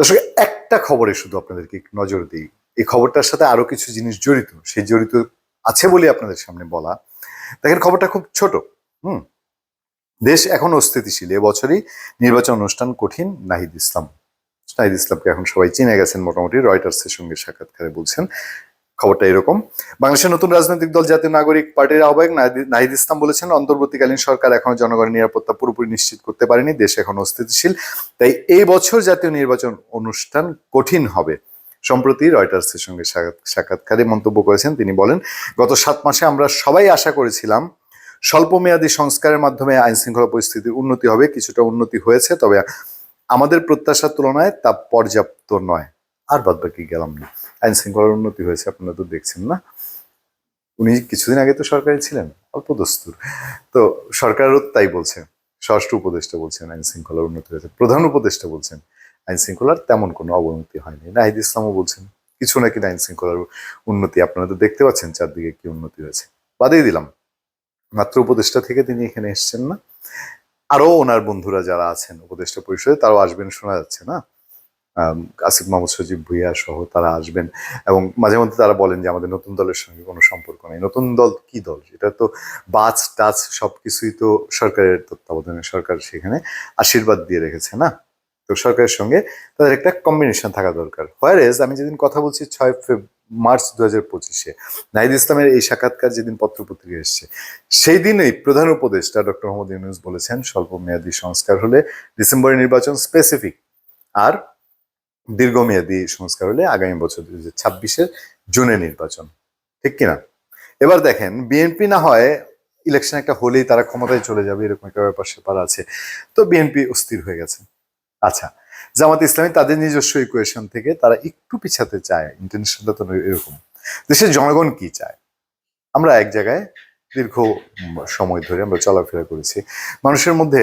দর্শক একটা খবরে শুধু আপনাদেরকে নজর দিই। এই খবরটার সাথে আরও কিছু জিনিস জড়িত, সেই জড়িত আছে বলে আপনাদের সামনে বলা। দেখেন, খবরটা খুব ছোট, হুম? দেশ এখন অস্থিতিশীল। এবছরই নির্বাচন অনুষ্ঠান কঠিন, নাহিদ ইসলাম। নাহিদ ইসলামকে এখন সবাই চিনে গেছেন, মোটামুটি রয়টার্সের সঙ্গে সাক্ষাৎকারে বলছেন। খবরটা এরকম। বাংলাদেশের নতুন রাজনৈতিক দল, জাতীয় নাগরিক পার্টির আহ্বায়ক নাহিদ- ইসলাম বলেছেন, অন্তর্বর্তীকালীন সরকার এখনও জনগণের নিরাপত্তা পুরোপুরি নিশ্চিত করতে পারেনি, দেশ এখন অস্থিতিশীল। তাই এই বছর জাতীয় নির্বাচন অনুষ্ঠান কঠিন হবে। সম্প্রতি রয়টার্সের সঙ্গে সাক্ষাৎ- সাক্ষাৎকারে মন্তব্য করেছেন, তিনি বলেন, গত সাত মাসে আমরা সবাই আশা করেছিলাম, স্বল্পমেয়াদী সংস্কারের মাধ্যমে আইন শৃঙ্খলা পরিস্থিতির উন্নতি হবে, কিছুটা উন্নতি হয়েছে, তবে আমাদের প্রত্যাশার তুলনায় তা পর্যাপ্ত নয়। আর বাদ বাকি গেলাম না। আইন শৃঙ্খলার উন্নতি হয়েছে, আপনারা তো দেখছেন না। উনি কিছুদিন আগে তো সরকারি ছিলেন, অল্প দস্তুর। তো সরকারও তাই বলছে ষষ্ঠ উপদেষ্টা বলছেন আইন শৃঙ্খলার উন্নতি হয়েছে। প্রধান উপদেষ্টা বলছেন আইন শৃঙ্খলার তেমন কোনো অবনতি হয়নি। নাহিদ ইসলামও বলছেন, কিছু নাকি আইন শৃঙ্খলার উন্নতি, আপনারা তো দেখতে পাচ্ছেন চারদিকে কি উন্নতি হয়েছে। বাদেই দিলাম, মাত্র উপদেষ্টা থেকে তিনি এখানে এসছেন না। আরও ওনার বন্ধুরা যারা আছেন, উপদেষ্টা পরিষদে, তারাও আসবেন, শোনা যাচ্ছে না। আসিফ মাহমুদ সজীব ভুইয়া সহ তারা আসবেন এবং মাঝে মধ্যে তারা বলেন যে আমাদের নতুন দলের সঙ্গে কোনো সম্পর্ক নেই। নতুন দল কি দল? এটা তো বাজ টাচ সব কিছুই তো সরকারের তত্ত্বাবধানে সরকার সেখানে আশীর্বাদ দিয়ে রেখেছে না? তো সরকারের সঙ্গে তাদের একটা কম্বিনেশন থাকা দরকার। হোয়ার এজ আমি যেদিন কথা বলছি ছয় ফেব মার্চ দু হাজার পঁচিশে, নাহিদ ইসলামের এই সাক্ষাৎকার যেদিন পত্রপত্রিকা এসছে, সেই দিনই প্রধান উপদেষ্টা ডক্টর মোহাম্মদ ইউনুস বলেছেন, স্বল্প মেয়াদী সংস্কার হলে ডিসেম্বরের নির্বাচন স্পেসিফিক আর দীর্ঘমেয়াদী সংস্কার হলে আগামী বছর দুই ছাব্বিশের জুনে নির্বাচন। ঠিক কিনা? এবার দেখেন বিএনপি না হয় ইলেকশন একটা হলেই তারা ক্ষমতায় চলে যাবে, এরকম একটা ব্যাপার স্যাপার আছে। তো বিএনপি অস্থির হয়ে গেছে। আচ্ছা জামাত ইসলামী তাদের নিজস্ব ইকুয়েশন থেকে তারা একটু পিছাতে চায়। ইন্টারন্যাশনালটা তো এরকম। দেশের জনগণ কি চায়? আমরা এক জায়গায় দীর্ঘ সময় ধরে আমরা চলাফেরা করেছি। মানুষের মধ্যে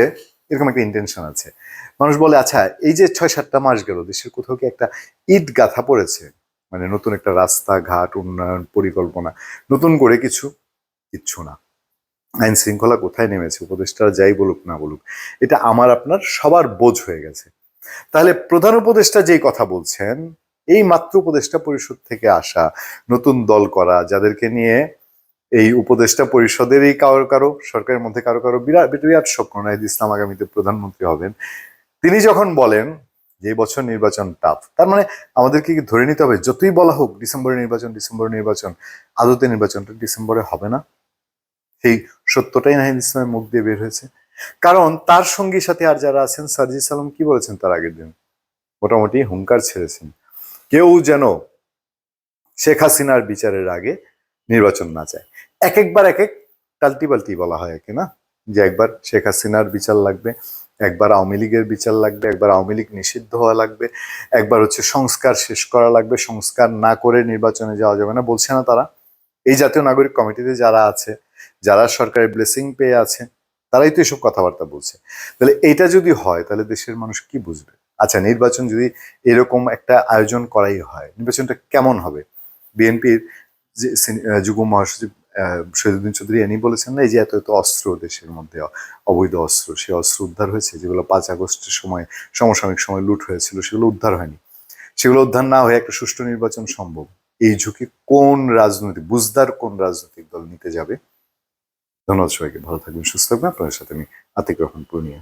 এরকম একটা ইন্টেনশন আছে। মানুষ বলে আচ্ছা এই যে ছয় সাতটা মাস গেল, দেশের কোথাও কি একটা ইট গাথা পড়েছে? মানে নতুন একটা রাস্তা ঘাট উন্নয়ন, পরিকল্পনা, নতুন করে কিছু? কিচ্ছু না। আইন শৃঙ্খলা কোথায় নেমেছে? উপদেষ্টারা যাই বলুক, না বলুক, এটা আমার, আপনার সবার বোঝ হয়ে গেছে। তাহলে প্রধান উপদেষ্টা যেই কথা বলছেন, এই মাত্র উপদেষ্টা পরিষদ থেকে আসা, নতুন দল করা, যাদেরকে নিয়ে এই উপদেষ্টা পরিষদেরই কারও কারও, সরকারের মধ্যে কারও কারও বিরাট বিরাট স্বপ্ন নাহিদ ইসলাম আগামীতে প্রধানমন্ত্রী হবেন তিনি যখন বলেন যে বছর নির্বাচন টাফ তার মানে আমাদেরকে কি ধরে নিতে হবে? যতই বলা হোক, ডিসেম্বরে নির্বাচন ডিসেম্বরে নির্বাচন, আদতে নির্বাচনটা ডিসেম্বরে হবে না। সেই সত্যটাই নাহিদ ইসলামের মুখ দিয়ে বের হয়েছে। কারণ তার সঙ্গী সাথে আর যারা আছেন সার্জি সালাম কি বলেছেন তার আগের দিন? মোটামুটি হুঙ্কার ছেড়েছেন। কেউ যেন শেখ হাসিনার বিচারের আগে নির্বাচন না চায়। এক একবার এক এক টাল্টি বলা হয় একে, না? যে একবার শেখ হাসিনার বিচার লাগবে একবার আওয়ামী লীগের বিচার লাগবে, একবার আওয়ামী লীগ নিষিদ্ধ হওয়া লাগবে, একবার হচ্ছে সংস্কার শেষ করা লাগবে, সংস্কার না করে নির্বাচনে যাওয়া যাবে না, বলছে না তারা। এই জাতীয় নাগরিক কমিটিতে যারা আছে, যারা সরকারের ব্লেসিং পেয়ে আছে, তারাই তো এসব কথাবার্তা বলছে। তাহলে এটা যদি হয়, তাহলে দেশের মানুষ কি বুঝবে? আচ্ছা নির্বাচন যদি এরকম একটা আয়োজন করাই হয়, নির্বাচনটা কেমন হবে? বিএনপির যে যুগ্ম মহাসচিব শহীদুদ্দিন চৌধুরী এনি বলেছেন না, এই যে এত এত অস্ত্র দেশের মধ্যে, অবৈধ অস্ত্র, সেই অস্ত্র উদ্ধার হয়েছে, যেগুলো পাঁচ আগস্টের সময়, সমসাময়িক সময় লুট হয়েছিল, সেগুলো উদ্ধার হয়নি। সেগুলো উদ্ধার না হয়ে একটা সুষ্ঠু নির্বাচন সম্ভব। এই ঝুঁকি কোন রাজনৈতিক, বুঝদার কোন রাজনৈতিক দল নিতে যাবে? ধন্যবাদ সবাইকে, ভালো থাকবেন, সুস্থ থাকবেন। আপনাদের সাথে আমি আতিক রহমান, পূর্ণিয়া।